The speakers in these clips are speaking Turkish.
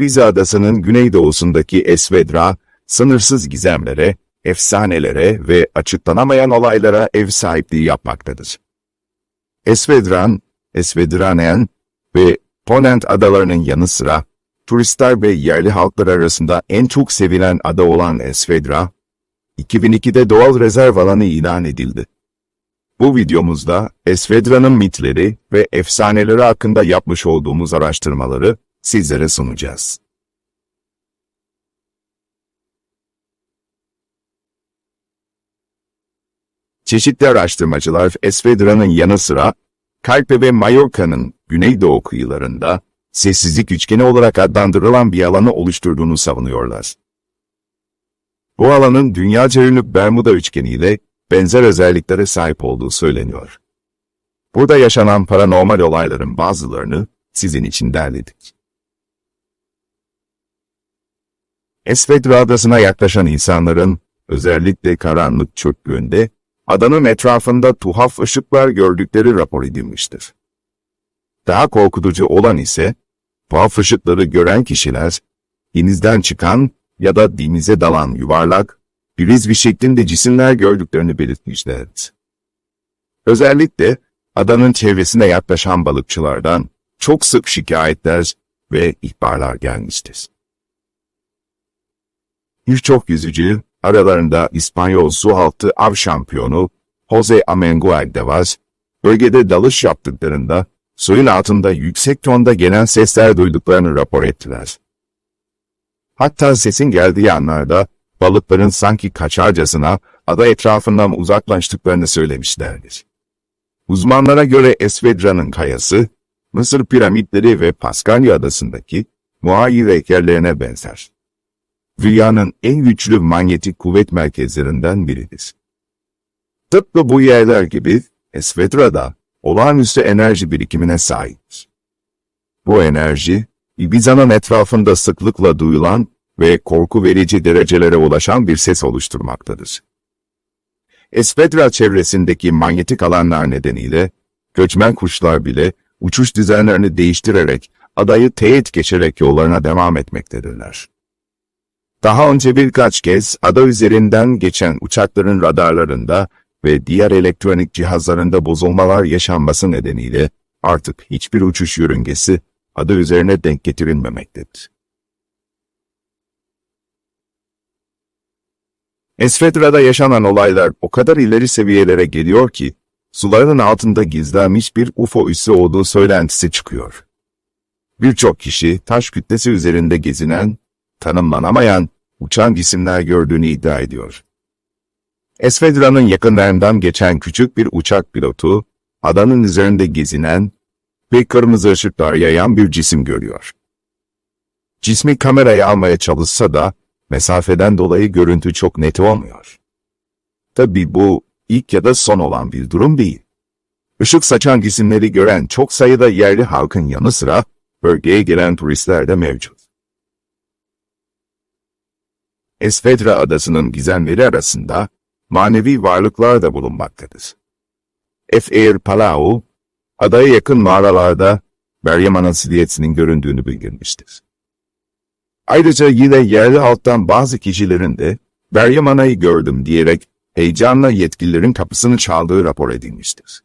Ibiza adasının güneydoğusundaki Esvedra, sınırsız gizemlere, efsanelere ve açıklanamayan olaylara ev sahipliği yapmaktadır. Esvedran, Esvedranen ve Ponent adalarının yanı sıra, turistler ve yerli halklar arasında en çok sevilen ada olan Esvedra, 2002'de doğal rezerv alanı ilan edildi. Bu videomuzda Esvedra'nın mitleri ve efsaneleri hakkında yapmış olduğumuz araştırmaları sizlere sunacağız. Çeşitli araştırmacılar Esvedra'nın yanı sıra Kalpe ve Mallorca'nın güneydoğu kıyılarında sessizlik üçgeni olarak adlandırılan bir alanı oluşturduğunu savunuyorlar. Bu alanın dünyaca ünlü Bermuda üçgeniyle benzer özelliklere sahip olduğu söyleniyor. Burada yaşanan paranormal olayların bazılarını sizin için derledik. Esvedra adasına yaklaşan insanların özellikle karanlık çöktüğünde adanın etrafında tuhaf ışıklar gördükleri rapor edilmiştir. Daha korkutucu olan ise tuhaf ışıkları gören kişiler denizden çıkan ya da denize dalan yuvarlak, bir şeklinde cisimler gördüklerini belirtmişlerdi. Özellikle adanın çevresine yaklaşan balıkçılardan çok sık şikayetler ve ihbarlar gelmiştir. Birçok yüzücü, aralarında İspanyol su altı av şampiyonu Jose Amengual de var, bölgede dalış yaptıklarında suyun altında yüksek tonda gelen sesler duyduklarını rapor ettiler. Hatta sesin geldiği anlarda balıkların sanki kaçarcasına ada etrafından uzaklaştıklarını söylemişlerdir. Uzmanlara göre Esvedra'nın kayası, Mısır piramitleri ve Paskalya adasındaki muayir heykellerine benzer. Dünyanın en güçlü manyetik kuvvet merkezlerinden biridir. Tıpkı bu yerler gibi Esvedra'da olağanüstü enerji birikimine sahiptir. Bu enerji, Ibiza'nın etrafında sıklıkla duyulan ve korku verici derecelere ulaşan bir ses oluşturmaktadır. Esvedra çevresindeki manyetik alanlar nedeniyle göçmen kuşlar bile uçuş düzenlerini değiştirerek adayı teyit geçerek yollarına devam etmektedirler. Daha önce birkaç kez ada üzerinden geçen uçakların radarlarında ve diğer elektronik cihazlarında bozulmalar yaşanması nedeniyle artık hiçbir uçuş yörüngesi ada üzerine denk getirilmemektedir. Esvedra'da yaşanan olaylar o kadar ileri seviyelere geliyor ki, suların altında gizlenmiş bir UFO üssü olduğu söylentisi çıkıyor. Birçok kişi taş kütlesi üzerinde gezinen, tanımlanamayan, uçan cisimler gördüğünü iddia ediyor. Esvedra'nın yakınlarından geçen küçük bir uçak pilotu, adanın üzerinde gezinen ve kırmızı ışıklar yayan bir cisim görüyor. Cismi kameraya almaya çalışsa da, mesafeden dolayı görüntü çok net olmuyor. Tabi bu ilk ya da son olan bir durum değil. Işık saçan cisimleri gören çok sayıda yerli halkın yanı sıra bölgeye gelen turistler de mevcut. Esvedra adasının gizemleri arasında manevi varlıklar da bulunmaktadır. F-Air Palau, adaya yakın mağaralarda Meryem Ana göründüğünü bildirmiştir. Ayrıca yine yerli halktan bazı kişilerin de Meryem Ana'yı gördüm diyerek heyecanla yetkililerin kapısını çaldığı rapor edilmiştir.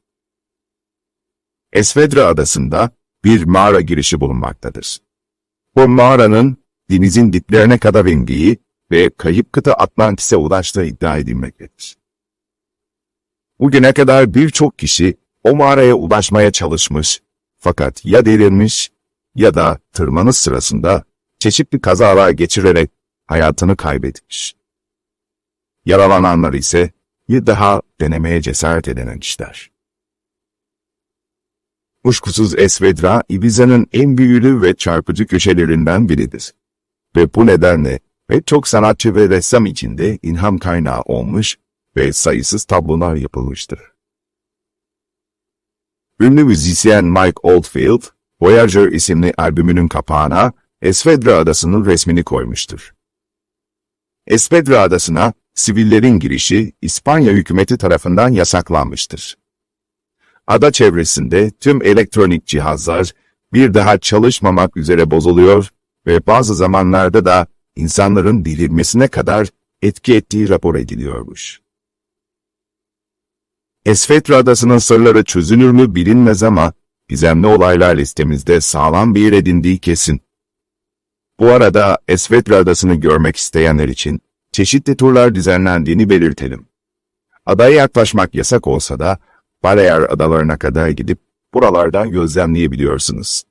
Esvedra adasında bir mağara girişi bulunmaktadır. Bu mağaranın denizin diplerine kadar indiği ve kayıp kıta Atlantis'e ulaştığı iddia edilmektedir. Bugüne kadar birçok kişi o mağaraya ulaşmaya çalışmış fakat ya delirmiş ya da tırmanış sırasında çeşitli kazalar geçirerek hayatını kaybetmiş. Yaralananlar ise bir daha denemeye cesaret edememişler. Kuşkusuz Esvedra, Ibiza'nın en büyülü ve çarpıcı köşelerinden biridir. Ve bu nedenle pek çok sanatçı ve ressam içinde ilham kaynağı olmuş ve sayısız tablolar yapılmıştır. Ünlü müzisyen Mike Oldfield, Voyager isimli albümünün kapağına Esvedra Adası'nın resmini koymuştur. Esvedra Adası'na sivillerin girişi İspanya hükümeti tarafından yasaklanmıştır. Ada çevresinde tüm elektronik cihazlar bir daha çalışmamak üzere bozuluyor ve bazı zamanlarda da insanların delirmesine kadar etki ettiği rapor ediliyormuş. Esfetra Adası'nın sırları çözülür mü bilinmez ama gizemli olaylar listemizde sağlam bir yer edindiği kesin. Bu arada Esfetra Adası'nı görmek isteyenler için çeşitli turlar düzenlendiğini belirtelim. Adaya yaklaşmak yasak olsa da Balear adalarına kadar gidip buralardan gözlemleyebiliyorsunuz.